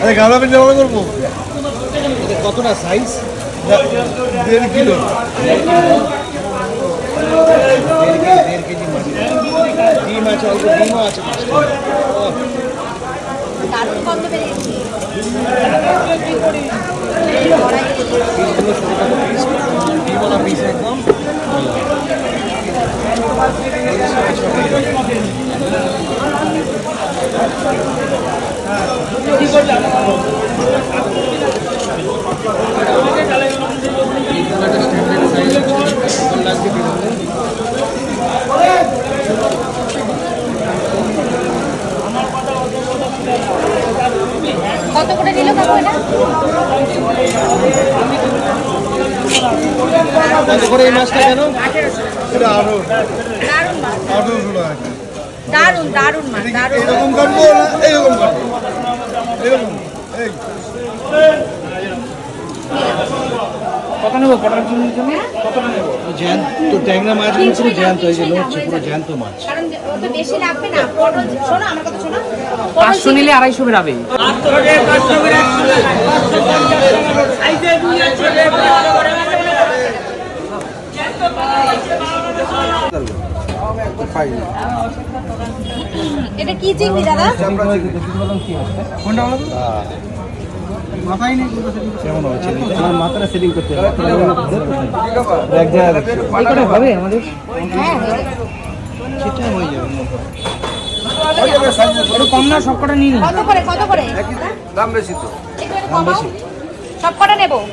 আরে গামলা পেন জমা করব। কতটা সাইজ দেড় কিলো। দেড় কেজি মাছ। ডিম আছে অল্প ডিমও আছে দারুণ গন্ধ বেরিয়েছে পিসগুলো ছোটো ছোটো পিস ডিমওয়ালা পিস একদম এইগুলো একটা স্ট্যান্ডার্ড সাইজ আছে সুন্দর লাগছে দেখতে। কত করে নিল কাকু এটা কত এই মাছটা কেন? এটা আরও। দারুণ মাছ আঠারোশো টাকা দারুণ দারুণ মাছ দারুণ। এরকম কাটবো না এইরকম কাটবো? এরকম এই। কত নেব? পটার জন্য কতটা নেব? জ্যান্ত ট্যাংরা মাছগুলো পুরো জ্যান্ত এই যে লড়ছে পুরো জ্যান্ত মাছ। কারণ যে- বেশি লাগবে না পটল শোনো আমার কথা শোনো। পটল পাঁচশো নিলে আড়াইশো বেরাবে এটা কি চিংড়ি দাদা?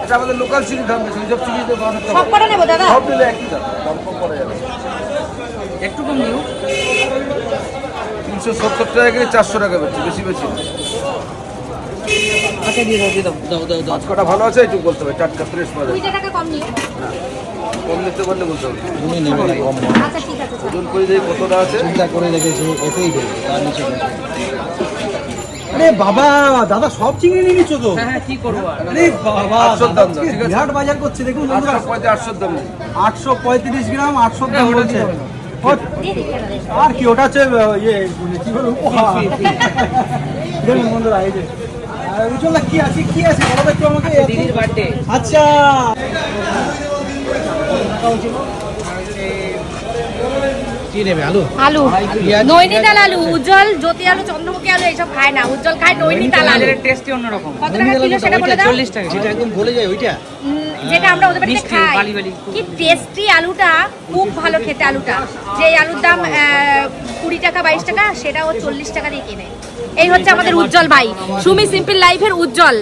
এটা আমাদের লোকাল যাবে একটু কম দিও। তিনশো সত্তর টাকা করে চারশো টাকা বেশি বেশি বেশি। আচ্ছা দাও দাও দাও দাও দাও। কটা ভালো আছে একটু বলতে হবে টাটকা ফ্রেশ আছে। দুইটা টাকা কম নিও। কম নিতে পারলে বলতে হবে। আচ্ছা ঠিক আছে ওজন করে কতটা চিন্তা করে আরে বাবা দাদা সব চিংড়ি নিয়ে নিচ্ছ তো? হ্যাঁ হ্যাঁ কি করব আরে? বাবা আটশোর দাম ঠিক আছে? বিরাট বাজার করছে দেখুন আটশো পঁয়ত্রিশ আটশোর দাম আটশো পঁয়ত্রিশ গ্রাম আটশো গ্রাম বলছে। আর কি ওটা হচ্ছে ইয়ে কি বলব উপহার দেখুন বন্ধুরা এই যে উজ্জ্বলা কি আছে কি আছে বলো একটু আমাকে দিদির বার্থডে আচ্ছা কি নেবে? আলু? আলু। নৈনিতাল আলু উজ্জ্বল জ্যোতি আলু চন্দ্রমুখী আলু এইসব খায় না। উজ্জ্বল খায় নৈনিতাল আলু। টেস্টই অন্যরকম। কত টাকা কিলো সেটা বলে দাও? চল্লিশ টাকা যেটা একদম গলে যায় ওইটা। যেটা আমরা ওদের বাড়িতে খাই। বালি বালি। কি টেস্টি আলুটা খুব ভালো খেতে আলুটা। যে আলুর দাম আহ, কুড়ি টাকা বাইশ টাকা সেটা ও চল্লিশ টাকা দিয়ে কিনে। এই হচ্ছে আমাদের উজ্জ্বল ভাই সুমি সিম্পল লাইফের উজ্জ্বল।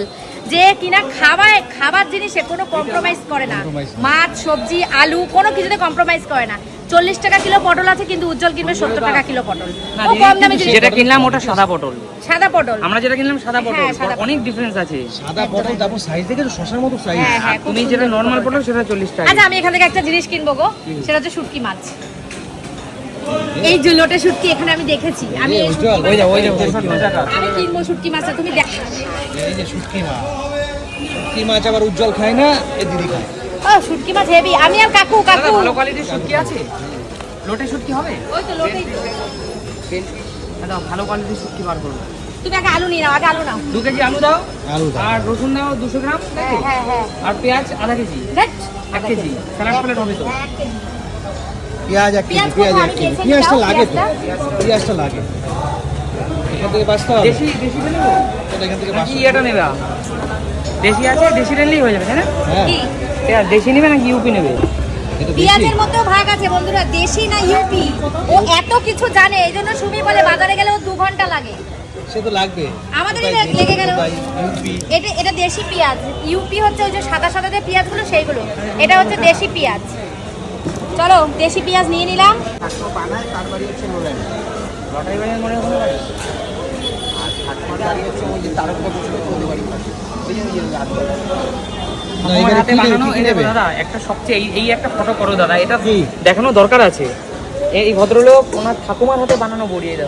যে কিনা খাওয়ায় খাবার জিনিসে কোনো কম্প্রোমাইজ করে না। মাছ সবজি আলু কোনো কিছুতে কম্প্রোমাইজ করে না। চল্লিশ টাকা কিলো পটল আছে কিন্তু উজ্জ্বল কিনবে সত্তর টাকা কিলো পটল। ও কম দামে যেটা কিনলাম ওটা সাদা পটল। সাদা পটল। আমরা যেটা কিনলাম সাদা পটল। হ্যাঁ, সাদা অনেক ডিফারেন্স আছে। সাদা পটল তারপর সাইজ দেখে শশার মতো সাইজ হ্যাঁ হ্যাঁ তুমি যেটা নর্মাল পটল সেটা চল্লিশ টাকা। আচ্ছা আমি এখান থেকে একটা জিনিস কিনবো গো সেটা হচ্ছে শুটকি মাছ। এই যে লোটে শুটকি এখানে আমি দেখেছি। আমি উজ্জ্বল ওই যা ওই যা ওই আমি কিনবো শুটকি মাছটা তুমি দেখ। এই যে শুটকি মাছ। শুটকি মাছ আবার উজ্জ্বল খায় না এ দিদি খায়। ও শুটকি মাছ হেভি। আমি আর কাকু কাকু। ভালো কোয়ালিটির শুটকি আছে? লোটে শুটকি হবে? ওই তো লোটেই দাদা ভালো কোয়ালিটির শুটকি বার করব তুমি আগে আলু নিয়ে নাও আগে আলু নাও। দু কেজি আলু দাও আলু দাও। আর রসুন দাও দুশো গ্রাম হ্যাঁ হ্যাঁ হ্যাঁ। আর পেঁয়াজ আধা কেজি। এক কেজি। স্যালাড প্লেট হবে তো? পেঁয়াজ এক কেজি পেঁয়াজ? এক কেজি। পেঁয়াজটা লাগে তো। পেঁয়াজটা। লাগে। এখান থেকে বাঁচতে হবে? দেশি দেশিটা নেব? এখান থেকে বাঁচতে এটা নেবে? দেশি আছে দেশি নিলেই হয়ে যাবে তাই না? হ্যাঁ। এ, দেশি নেবে নাকি ইউপি নেবে? এটা পেঁয়াজের মধ্যেও ভাগ আছে বন্ধুরা দেশি না ইউপি? ও এত কিছু জানে এই জন্য সুমি বলে বাজারে গেলে ও দু ঘণ্টা লাগে। সে তো লাগবে। লে- লেগে গেল। এটা এটা দেশি পেঁয়াজ। ইউপি হচ্ছে ওই যে সাদা সাদা যে পেঁয়াজগুলো সেইগুলো। এটা হচ্ছে দেশি পেঁয়াজ। চলো দেশি পেঁয়াজ নিয়ে নিলাম। লটারি বাড়ি হাতে বানানো এই দাদা একটা সবচেয়ে এই এই একটা ফটো করো দাদা এটা দেখানো দরকার আছে। এই এই ভদ্রলোক ওনার ঠাকুমার হাতে বানানো বড়ি এটা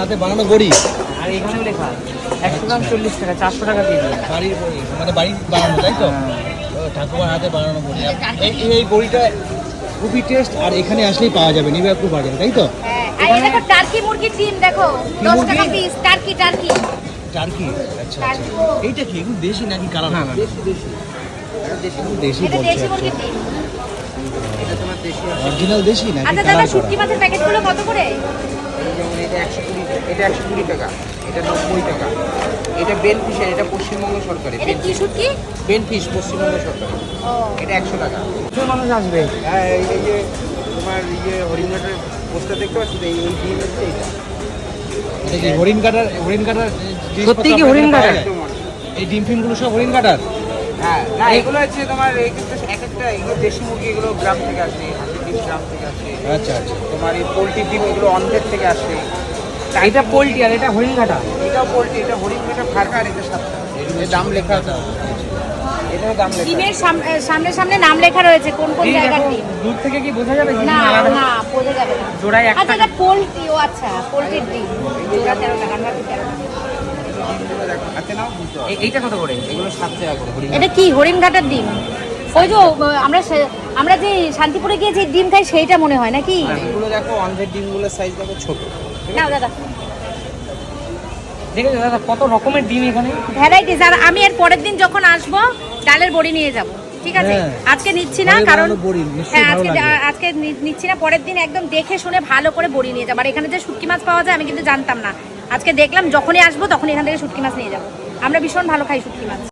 হাতে বানানো বড়ি? আর এখানেও লেখা একশো গ্রাম চল্লিশ টাকা চারশো টাকা দিয়ে বাড়ির বড়ি মানে বাড়ির বানানো তাই তো? ঠাকুমার হাতে বানানো বড়ি। এই এই বড়িটা খুবই টেস্ট আর এখানে আসলেই পাওয়া যাবে নিবারপুর বাজারে তাই তো? হ্যাঁ আর এই দেখো টার্কি মুরগির ডিম দেখো দশ মুরগি? টাকা পিস টার্কি টার্কি টার্কি? আচ্ছা টার্কি। এইটা কি? এগুলো দেশি নাকি কালার না না দেশি এটা বলছে দেশি মুরগির ডিম অরিজিনাল দেশি নাকি আচ্ছা দাদা শুটকি মাছের প্যাকেটগুলো কত করে? যেমন এটা একশো কুড়ি এটা একশো কুড়ি টাকা এটা নব্বই টাকা। এটা বেন ফিশের এটা পশ্চিমবঙ্গ সরকারের এটা কি বেন ফিশ পশ্চিমবঙ্গ সরকারের এটা একশো টাকা। প্রচুর মানুষ আসবে। হ্যাঁ এই এই যে তোমার এই যে হরিণঘাটের পোস্টার দেখতে পাচ্ছি? তো, এই ডিম হচ্ছে এইটা। এটা কি হরিণ কাটার হরিণ কাটার সত্যি কি হরিণ কাটার? এই ডিম ফিমগুলো সব হরিণ কাটার? হ্যাঁ না এগুলো হচ্ছে তোমার এই এক একটা এগুলো দেশি মুরগি এগুলো গ্রাম থেকে আসে গ্রাম থেকে আসে আচ্ছা আচ্ছা। তোমার এই পোলট্রির ডিম এগুলো অন্ধ্রের থেকে আসে। এটা পোলট্রি আর এটা হরিণ কাটা? এটাও পোলট্রি এটা হরিণঘাটা ফাঁকা আর এটা সাতটা এর দাম লেখা আছে। ডিমের সামনে সামনে নাম লেখা রয়েছে কোন কোন ঠিক জায়গার ডিম? দূর থেকে কি বোঝা যাবে? না না বোঝা যাবে না। জোড়ায় একটা আচ্ছা এটা পোলট্রি ও আচ্ছা পোলট্রির ডিম। এইটা কত করে? এগুলো সাত টাকা করে এটা কি হরিণঘাটার ডিম? ওই যে আমরা আমরা যে শান্তিপুরে গিয়ে যে ডিম খাই সেইটা মনে হয় নাকি? এগুলো দেখো অন্ধের ডিমগুলোর সাইজ দেখো ছোট। না দাদা। দেখেছ দাদা কত রকমের ডিম এখানে? ভ্যারাইটিস আর আমি এর পরের দিন যখন আসব ডালের বড়ি নিয়ে যাব। ঠিক আছে? হ্যাঁ। আজকে নিচ্ছি না কারণ হ্যাঁ আজকে আজকে নিচ্ছি না পরের দিন একদম দেখে শুনে ভালো করে বড়ি নিয়ে যাব। আর এখানে যে শুটকি মাছ পাওয়া যায় আমি কিন্তু জানতাম না। আজকে দেখলাম যখনই আসব তখন এখান থেকে শুটকি মাছ নিয়ে যাব। আমরা ভীষণ ভালো খাই শুটকি মাছ।